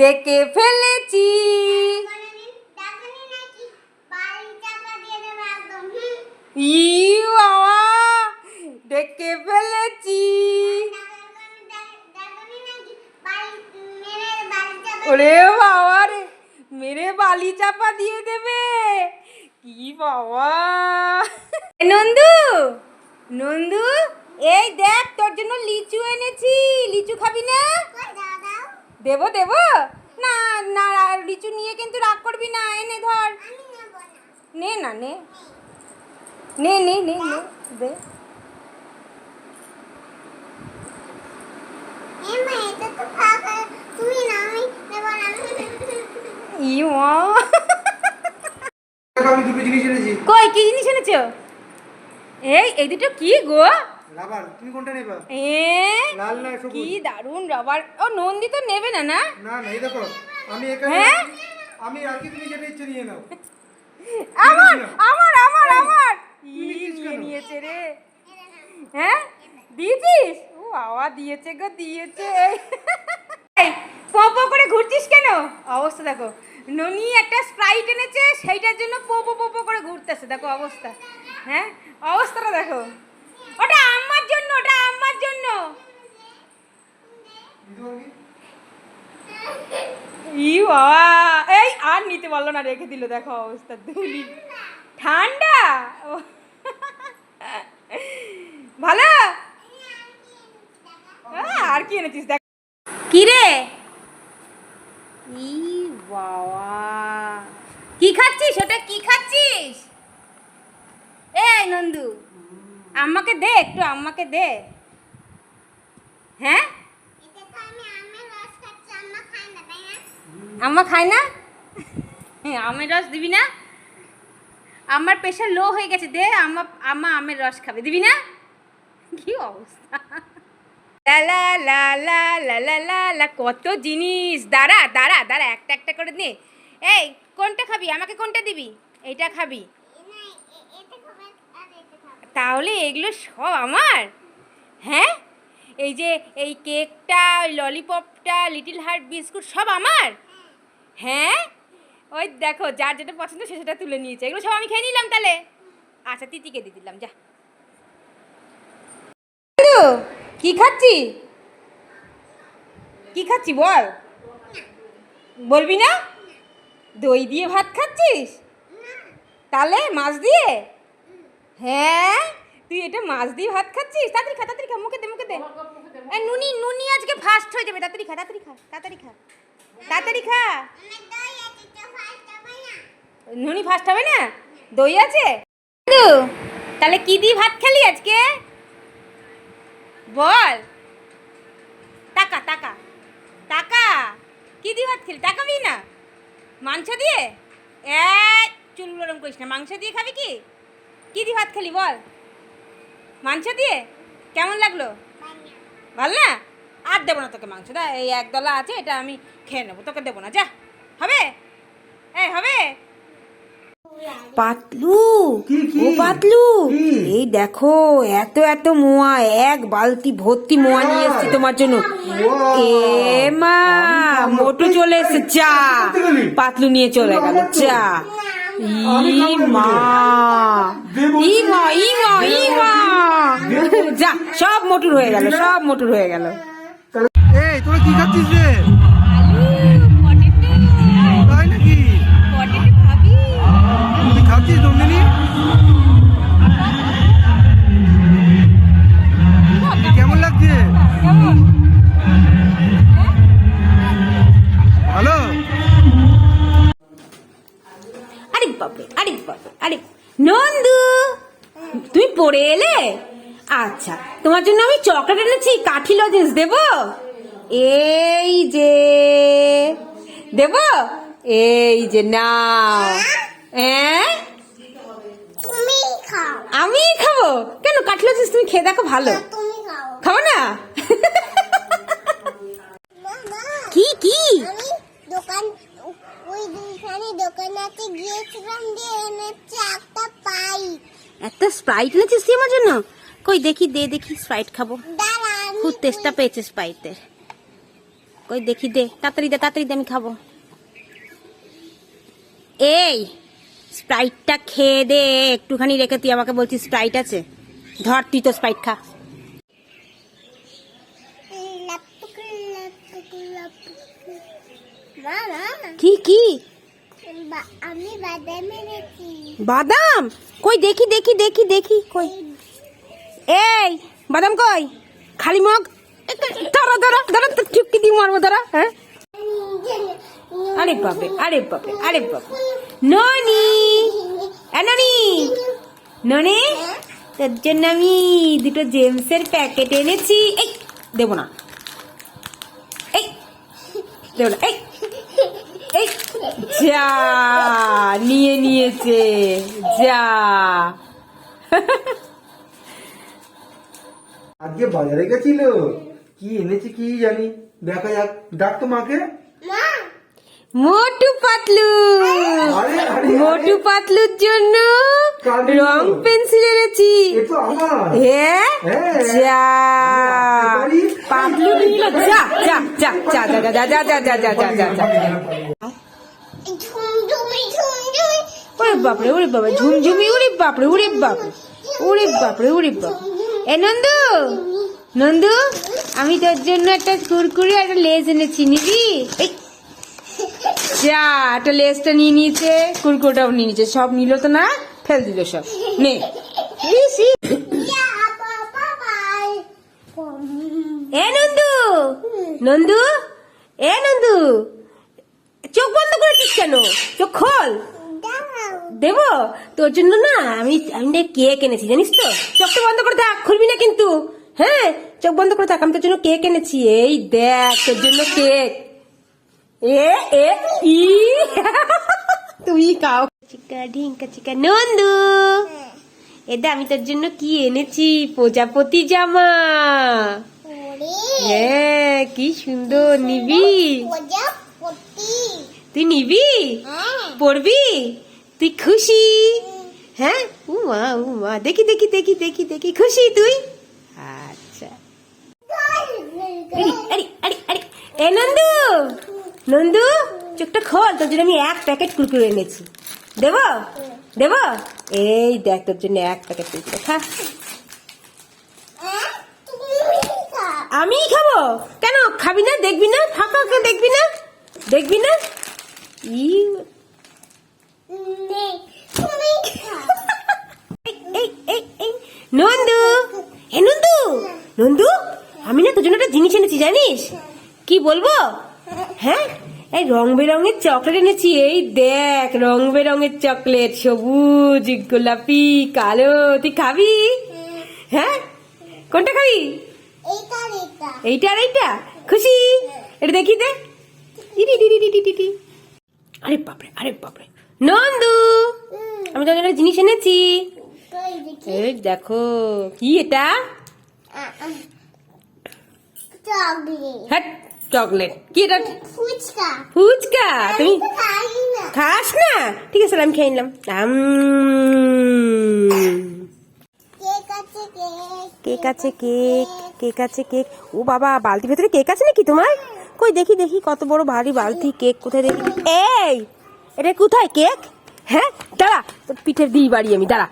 দেখে ফেলেছি। বাবা দেখে ফেলেছি। ওরে বাবা রে মেরে বালি চাপা দিয়ে দেবে। কি বাবা। নন্দু নন্দু এই দেখ তোর জন্য লিচু এনেছি। লিচু খাবি না? দেবো দেবো? না না লিচু নিয়ে কিন্তু রাগ করবি না এনে ধর। নে না নে। নে নে নে নে দে। কই কি জিনিস এনেছো? এই এই দুটো কি গো? রাবার তুমি কোনটা নেবা? এ লাল না সবুজ? কি দারুণ রবার। ও নন্দি তো নেবে না না? না না এই দেখো আমি এখানে হ্যাঁ? আমি আর কি তুমি যেটা ইচ্ছে নিয়ে নাও। আমার আমার আমার আমার। তুমি নিয়ে নিয়েছে রে। হ্যাঁ? দিয়েছিস ও বাবা দিয়েছে গো দিয়েছে। পো পো করে ঘুরছিস কেন? অবস্থা দেখো ননি একটা স্প্রাইট এনেছে সেইটার জন্য পো পো করে ঘুরতেছে দেখো অবস্থা। হ্যাঁ? অবস্থাটা দেখো। আম্মার জন্য। এই আর নিতে পারল না, রেখে দিল, দেখো অবস্থা ঠান্ডা? ভালো? আর কি এনেছিস, দেখ। কি রে? বাবা। কি খাচ্ছিস? ওটা কি খাচ্ছিস? এই নন্দু আম্মাকে দে, একটু আম্মাকে দে। হ্যাঁ? আম্মা খাই না? আমের রস দিবি না? আমার প্রেশার লো হয়ে গেছে দে আমা আম্মা আমের রস খাবে, দিবি না? কি অবস্থা? লা লা লা লা লা লা লা, কত জিনিস। দাঁড়া দাঁড়া দাঁড়া, একটা একটা করে নে। এই, কোনটা খাবি? আমাকে কোনটা দিবি? এইটা খাবি। তাহলে এগুলো সব আমার? হ্যাঁ? এই যে, এই কেকটা ললিপপটা লিটিল হার্ট বিস্কুট সব আমার? হ্যাঁ? ওই দেখো, যার যেটা পছন্দ সে সেটা তুলে নিয়েছে। এগুলো সব আমি খেয়ে নিলাম তাহলে। আচ্ছা তিতিকে দিয়ে দিলাম, যা। কি খাচ্ছি? কি খাচ্ছি বল? বলবি না? দই দিয়ে ভাত খাচ্ছিস? তাহলে মাছ দিয়ে? হ্যাঁ? তুই এটা মাছ দিয়ে ভাত খাচ্ছিস? তাড়াতাড়ি খা তাড়াতাড়ি খা মুখে দে মুখে দে। নুনি নুনি আজকে ফার্স্ট হয়ে যাবে। তাড়াতাড়ি খা তাড়াতাড়ি খা তাড়াতাড়ি খা। তাড়াতাড়ি খা। নুনি ফার্স্ট হবে না? দই আছে? তাহলে কি দিয়ে ভাত খেলি আজকে? বল। টাকা টাকা। টাকা। কি দিয়ে ভাত খেলি? টাকাবি না? মাংস দিয়ে? এ চুল গরম করিস না। মাংস দিয়ে খাবি কি? কি দিয়ে ভাত খেলি বল। মাংস দিয়ে? কেমন লাগল? ভালো না? আর দেবো না তোকে মাংস। দা এই একদলা আছে এটা আমি খেয়ে নেব তোকে দেবো না যা। হবে? এই হবে? পাতলু। কি, কি? ও পাতলু। এই দেখো এত এত মোয়া এক বালতি ভর্তি মোয়া নিয়ে এসেছি তোমার জন্য! এ মা মোটু চলে এসেছে চা পাতলু নিয়ে চলে গেল চা ই মা। ই মা ই মা ই মা। সব মোটুর হয়ে গেল সব মোটুর হয়ে গেল। এই তোরা কি খাচ্ছিস রে? আচ্ছা তোমার জন্য আমি চকলেট এনেছি কাঠি লজেন্স দেব? এই যে দেব? এই যে নাও। হ্যাঁ? আমি খাব? কেন কাঠি লজেন্স তুমি খেয়ে দেখো ভালো। খাব না? কি কি? দোকান ওই দুইখানে দোকানাতে গিয়েছিলাম দিয়ে এনেছি একটা একটা স্প্রাইট এনেছিস তুই আমার জন্য? কই দেখি দে দেখি স্প্রাইট খাব। খুব তেষ্টা পেয়েছে স্প্রাইটের কই দেখি দে তাড়াতাড়ি দে তাড়াতাড়ি দে আমি খাব। এই স্প্রাইটটা খেয়ে দে একটুখানি রেখে তুই আমাকে বলছিস স্প্রাইট আছে। ধর তুই তো স্প্রাইট খা। কি কি? আমি বাদাম এনেছি। বাদাম? কই দেখি দেখি দেখি দেখি কই? এই, বাদাম কই? খালি মগ ধরো ধরো ধরো, তো চুপকি দিয়ে মারবো, ধরো হ্যাঁ? আরে বাপরে আরে বাপরে আরে বাপরে। ননি ননি ননি, তোর জন্য আমি দুটো জেমসের প্যাকেট এনেছি। এই, দেবো না। এই, দেবো না। এই এই, যা, নিয়ে নিয়েছে, যা। আজকে বাজারে গেছিল কি এনেছি কি জানি দেখা যাক ডাক তো মাকে মোটু পাতলু মোটু পাতলুর জন্য রং পেন্সিল এনেছি হ্যাঁ হ্যাঁ। যা আমি আসতে পারি? পাতলু নিল যা যা যা যা যা যা যা যা যা যা যা যা যা ঝুমঝুমি ঝুমঝুমি ওরে বাপরে ওরে বাবা ঝুমঝুমি ওরে বাপরে ওরে বাপরে ওরে বাপরে ওরে বাপরে এ নন্দু! নন্দু, আমি তোর জন্য একটা কুরকুরি একটা লেজ এনেছি, নিবি? যা, একটা লেজটা নিয়ে নিয়েছে, কুরকুরটাও নিয়ে নিয়েছে, সব নিল তো না? ফেল দিল সব। নে। এ নন্দু! নন্দু? এ নন্দু! চোখ বন্ধ করেছিস কেন? চোখ খোল। দেব? তোর জন্য না আমি আমি না কেক এনেছি জানিস তো? চোখটা বন্ধ করে থাক খুলবি না কিন্তু। হ্যাঁ? চোখ বন্ধ করে থাক আমি তোর জন্য কেক এনেছি। এই দেখ তোর জন্য কেক। এ এ ই। তুই খাও। চিকা ঢিঙ্কা চিকা নন্দু। এটা আমি তোর জন্য কি এনেছি? প্রজাপতি জামা। হ্যাঁ কি সুন্দর নিবি। প্রজাপতি। তুই নিবি? হ্যাঁ। পড়বি তুই খুশি? হ্যাঁ? উমা উমা, দেখি দেখি দেখি দেখি দেখি, খুশি তুই? আচ্ছা। এ নন্দু নন্দু, চোখটা খোল, তোর জন্য আমি এক প্যাকেট কুরকুরে এনেছি। দেব? দেব? এই দেখ, তোর জন্য এক প্যাকেট কুরকুরে, খা। আমি খাব? কেন? খাবি না, দেখবি না? ফাঁকা দেখবি না? দেখবি না? ই নে তুমি খা এই, এই এই এই নন্দু হে নন্দু নন্দু, আমি না তোর জন্য একটা জিনিস এনেছি, জানিস? কি বলব? হ্যাঁ এই রং বেরঙের চকলেট এনেছি, এই দেখ রং বেরঙের চকলেট সবুজ, গোলাপি, কালো, তুই খাবি? হ্যাঁ কোনটা খাবি? এইটা আর এইটা, খুশি? এটা দেখি দে ইরি রি রি রি রি রি রি। আরে বাপরে আরে বাপরে। নন্দু আমি তোর একটা জিনিস এনেছি। এই দেখো কি এটা? চকলেট। চকলেট। কি এটা? ফুচকা। ফুচকা? তুমি খাস না? ঠিক আছে আমি খেয়ে নিলাম। আম। কেক আছে কেক। কেক আছে কেক। কেক আছে কেক। ও বাবা বালতির ভেতরে কেক আছে নাকি তোমার? কই দেখি দেখি কত বড় ভারী বালতি। কেক কোথায় দেখি? এই! এটা কোথায় কেক? হ্যাঁ দাঁড়া পিঠের দিই বাড়ি আমি দাঁড়া।